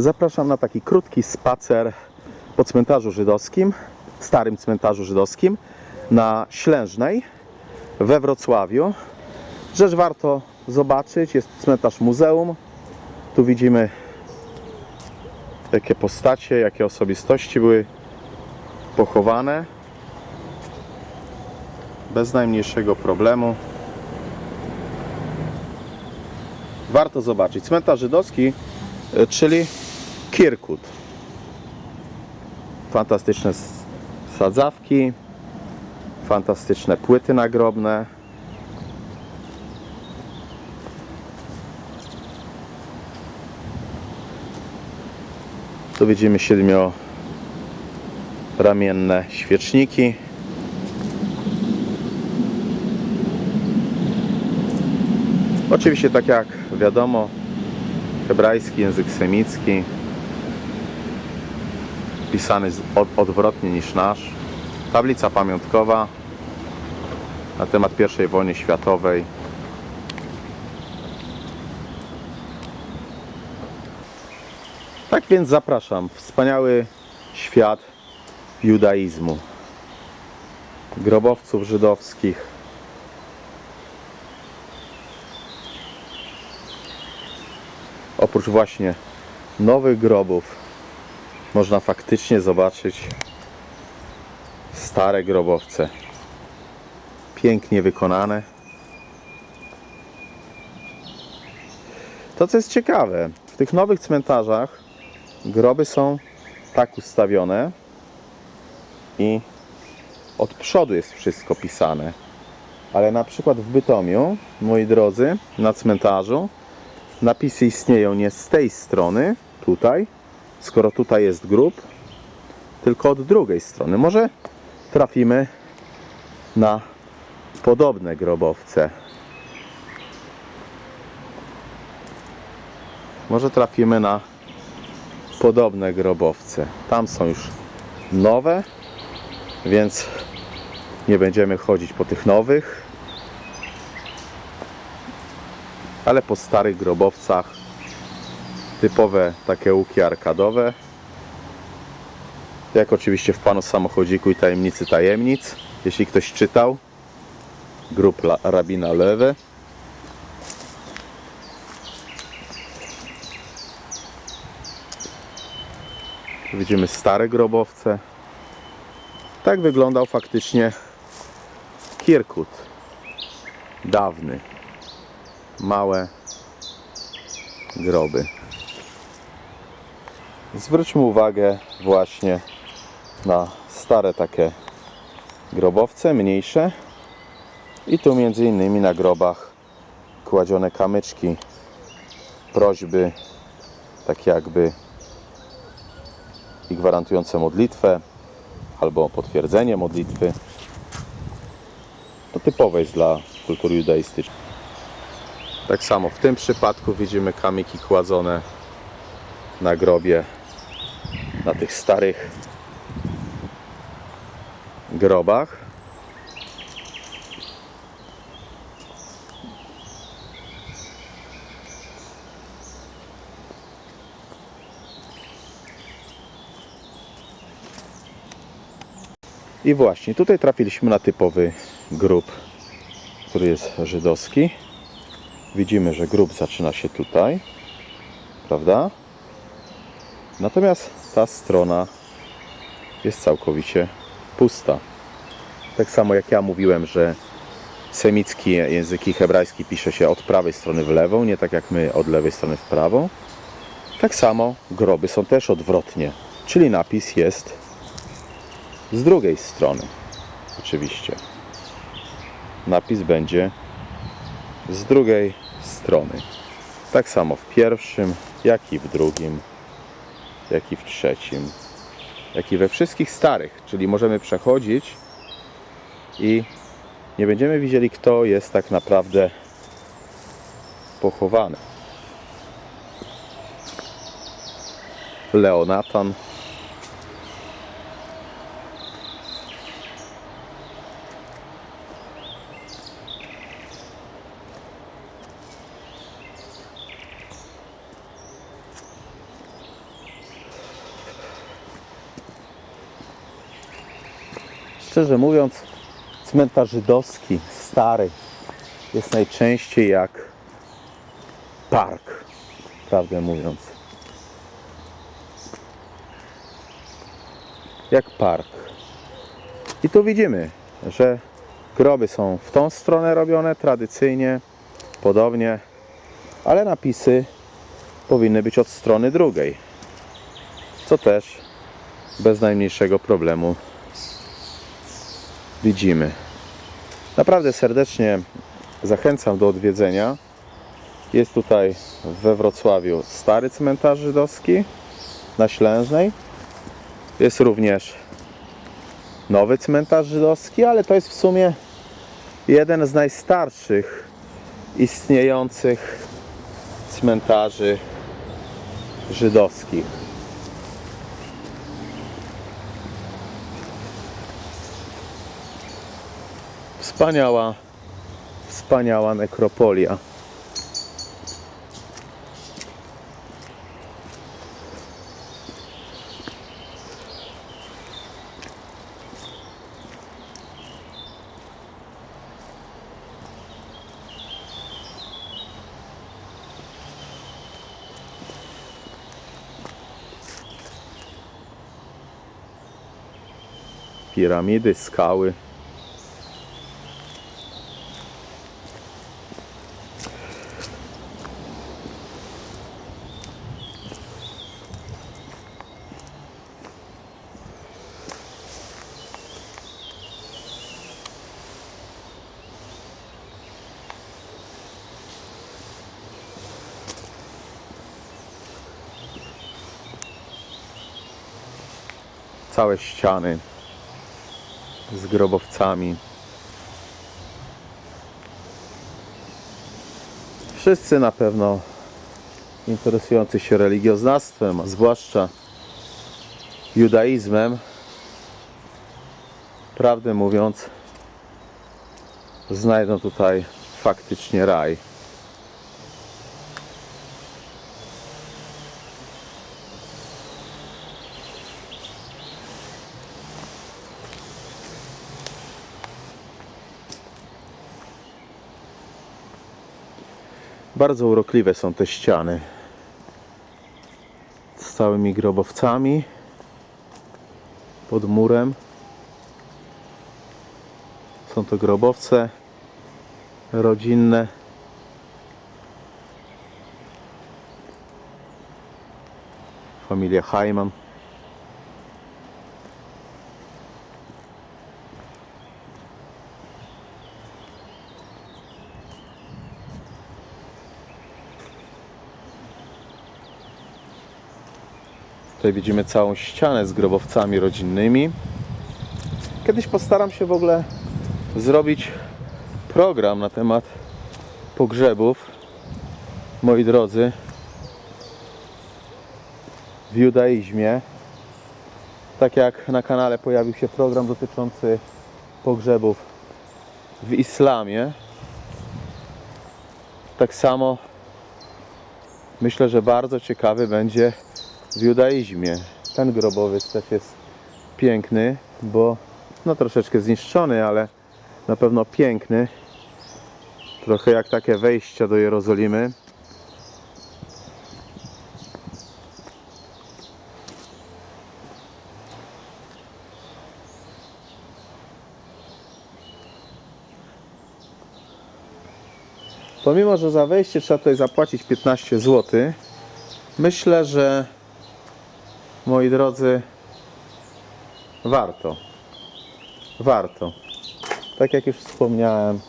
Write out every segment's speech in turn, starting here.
Zapraszam na taki krótki spacer po cmentarzu żydowskim, starym cmentarzu żydowskim na Ślężnej we Wrocławiu. Rzecz warto zobaczyć, jest cmentarz muzeum. Tu widzimy jakie postacie, jakie osobistości były pochowane bez najmniejszego problemu. Warto zobaczyć. Cmentarz żydowski, y, czyli Kirkut. Fantastyczne sadzawki, fantastyczne płyty nagrobne. Tu widzimy siedmioramienne świeczniki. Oczywiście tak jak wiadomo, hebrajski, język semicki, pisany odwrotnie niż nasz. Tablica pamiątkowa na temat I wojny światowej. Tak więc zapraszam. Wspaniały świat judaizmu. Grobowców żydowskich. Oprócz właśnie nowych grobów można faktycznie zobaczyć stare grobowce. Pięknie wykonane. To co jest ciekawe, w tych nowych cmentarzach groby są tak ustawione i od przodu jest wszystko pisane. Ale na przykład w Bytomiu, moi drodzy, na cmentarzu napisy istnieją nie z tej strony, tutaj, skoro tutaj jest grób, tylko od drugiej strony. Może trafimy na podobne grobowce. Może trafimy na podobne grobowce. Tam są już nowe, więc nie będziemy chodzić po tych nowych, ale po starych grobowcach typowe takie łuki arkadowe. Jak oczywiście w Panu Samochodziku i Tajemnicy Tajemnic jeśli ktoś czytał grup La- Rabina Lewy widzimy stare grobowce. Tak wyglądał faktycznie Kirkut. Dawny małe groby Zwróćmy uwagę właśnie na stare takie grobowce, mniejsze. I tu między innymi na grobach kładzione kamyczki, prośby, tak jakby i gwarantujące modlitwę, albo potwierdzenie modlitwy. To typowe jest dla kultury judaistycznej. Tak samo w tym przypadku widzimy kamyki kładzone na grobie, na tych starych grobach. I właśnie tutaj trafiliśmy na typowy grób, który jest żydowski. Widzimy, że grób zaczyna się tutaj, prawda? Natomiast ta strona jest całkowicie pusta. Tak samo jak ja mówiłem, że semicki język i hebrajski pisze się od prawej strony w lewą, nie tak jak my od lewej strony w prawą. Tak samo groby są też odwrotnie, czyli napis jest z drugiej strony. Oczywiście. Napis będzie z drugiej strony. Tak samo w pierwszym, jak i w drugim jak i w trzecim, jak i we wszystkich starych, czyli możemy przechodzić i nie będziemy widzieli, kto jest tak naprawdę pochowany. Leonatan Szczerze mówiąc, cmentarz żydowski, stary, jest najczęściej jak park, prawdę mówiąc. Jak park. I tu widzimy, że groby są w tą stronę robione tradycyjnie, podobnie, ale napisy powinny być od strony drugiej. Co też bez najmniejszego problemu widzimy. Naprawdę serdecznie zachęcam do odwiedzenia. Jest tutaj we Wrocławiu stary cmentarz żydowski na Ślężnej. Jest również nowy cmentarz żydowski, ale to jest w sumie jeden z najstarszych istniejących cmentarzy żydowskich. Wspaniała, wspaniała nekropolia. Piramidy, skały. Całe ściany z grobowcami. Wszyscy na pewno interesujący się religioznawstwem, a zwłaszcza judaizmem, prawdę mówiąc, znajdą tutaj faktycznie raj. Bardzo urokliwe są te ściany. Z całymi grobowcami pod murem. Są to grobowce rodzinne. Familia Heiman. Tutaj widzimy całą ścianę z grobowcami rodzinnymi. Kiedyś postaram się w ogóle zrobić program na temat pogrzebów. Moi drodzy, w judaizmie, tak jak na kanale pojawił się program dotyczący pogrzebów w islamie, tak samo myślę, że bardzo ciekawy będzie w judaizmie. Ten grobowiec też jest piękny, bo no troszeczkę zniszczony, ale na pewno piękny. Trochę jak takie wejścia do Jerozolimy. Pomimo, że za wejście trzeba tutaj zapłacić 15 zł, myślę, że moi drodzy, warto. Warto. Tak jak już wspomniałem,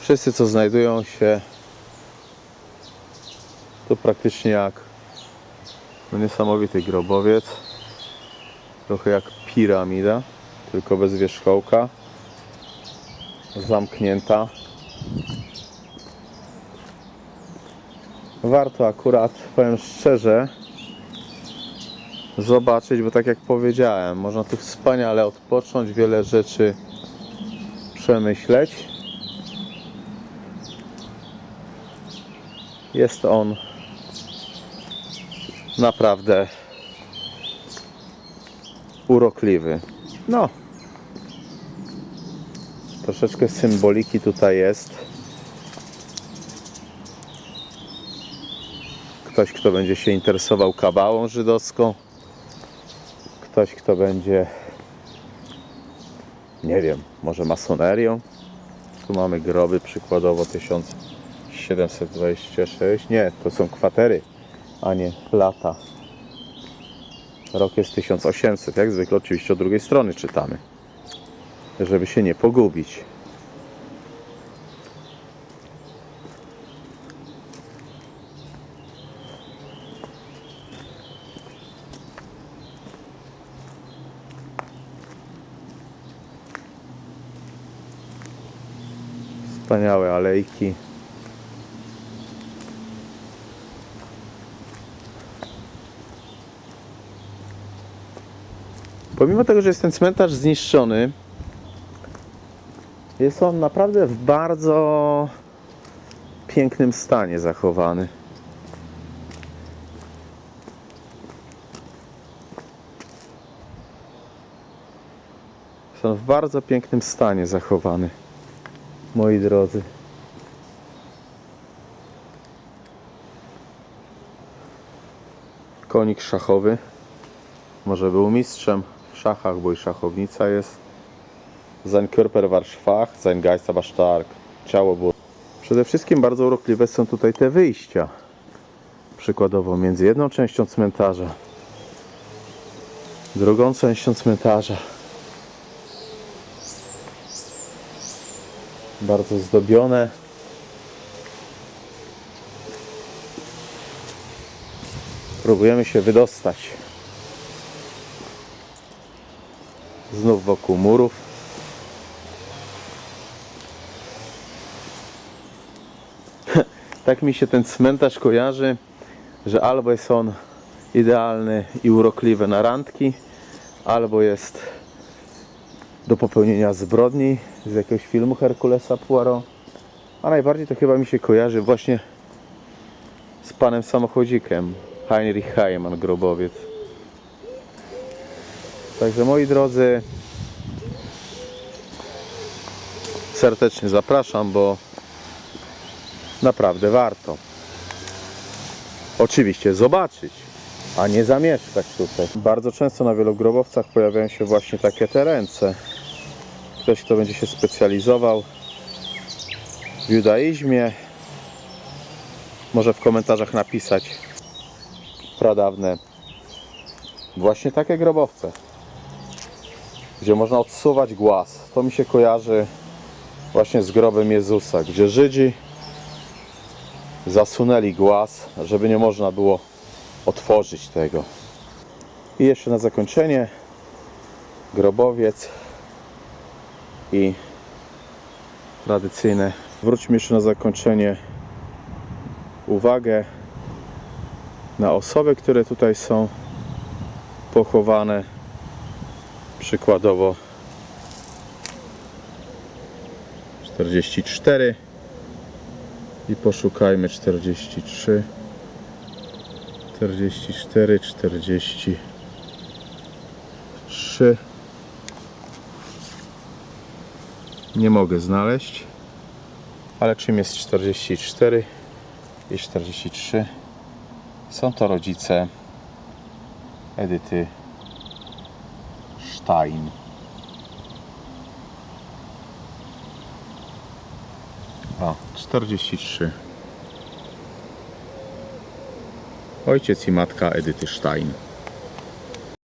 wszyscy co znajdują się tu praktycznie jak no niesamowity grobowiec. Trochę jak piramida, tylko bez wierzchołka. Zamknięta. Warto akurat, powiem szczerze, zobaczyć, bo tak jak powiedziałem, można tu wspaniale odpocząć, wiele rzeczy przemyśleć. Jest on naprawdę urokliwy. No, Troszeczkę symboliki tutaj jest. Ktoś, kto będzie się interesował kabałą żydowską. Ktoś, kto będzie, nie wiem, może masonerią. Tu mamy groby, przykładowo 1726. Nie, to są kwatery, a nie lata. Rok jest 1800, jak zwykle oczywiście od drugiej strony czytamy, żeby się nie pogubić. Wspaniałe alejki. Pomimo tego, że jest ten cmentarz zniszczony, jest on naprawdę w bardzo pięknym stanie zachowany. Jest on w bardzo pięknym stanie zachowany, moi drodzy. Konik szachowy. Może był mistrzem w szachach, bo i szachownica jest. Sein Körper war schwach, sein Geist aber stark. Ciało było. Przede wszystkim bardzo urokliwe są tutaj te wyjścia. Przykładowo między jedną częścią cmentarza, drugą częścią cmentarza. Bardzo zdobione. Próbujemy się wydostać. Znów wokół murów. tak mi się ten cmentarz kojarzy, że albo jest on idealny i urokliwy na randki, albo jest do popełnienia zbrodni z jakiegoś filmu Herkulesa Poirot. A najbardziej to chyba mi się kojarzy właśnie z panem samochodzikiem Heinrich Heimann, grobowiec. Także moi drodzy, serdecznie zapraszam, bo naprawdę warto. Oczywiście zobaczyć, a nie zamieszkać tutaj. Bardzo często na wielu grobowcach pojawiają się właśnie takie te ręce. Ktoś, kto będzie się specjalizował w judaizmie, może w komentarzach napisać pradawne właśnie takie grobowce gdzie można odsuwać głaz. To mi się kojarzy właśnie z grobem Jezusa, gdzie Żydzi zasunęli głaz, żeby nie można było otworzyć tego. I jeszcze na zakończenie grobowiec i tradycyjne. Wróćmy jeszcze na zakończenie. Uwagę na osoby, które tutaj są pochowane. Przykładowo 44 i poszukajmy 43 44 43 nie mogę znaleźć ale czym jest 44 i 43 są to rodzice Edyty Stein. O, 43. Ojciec i matka Edyty Stein.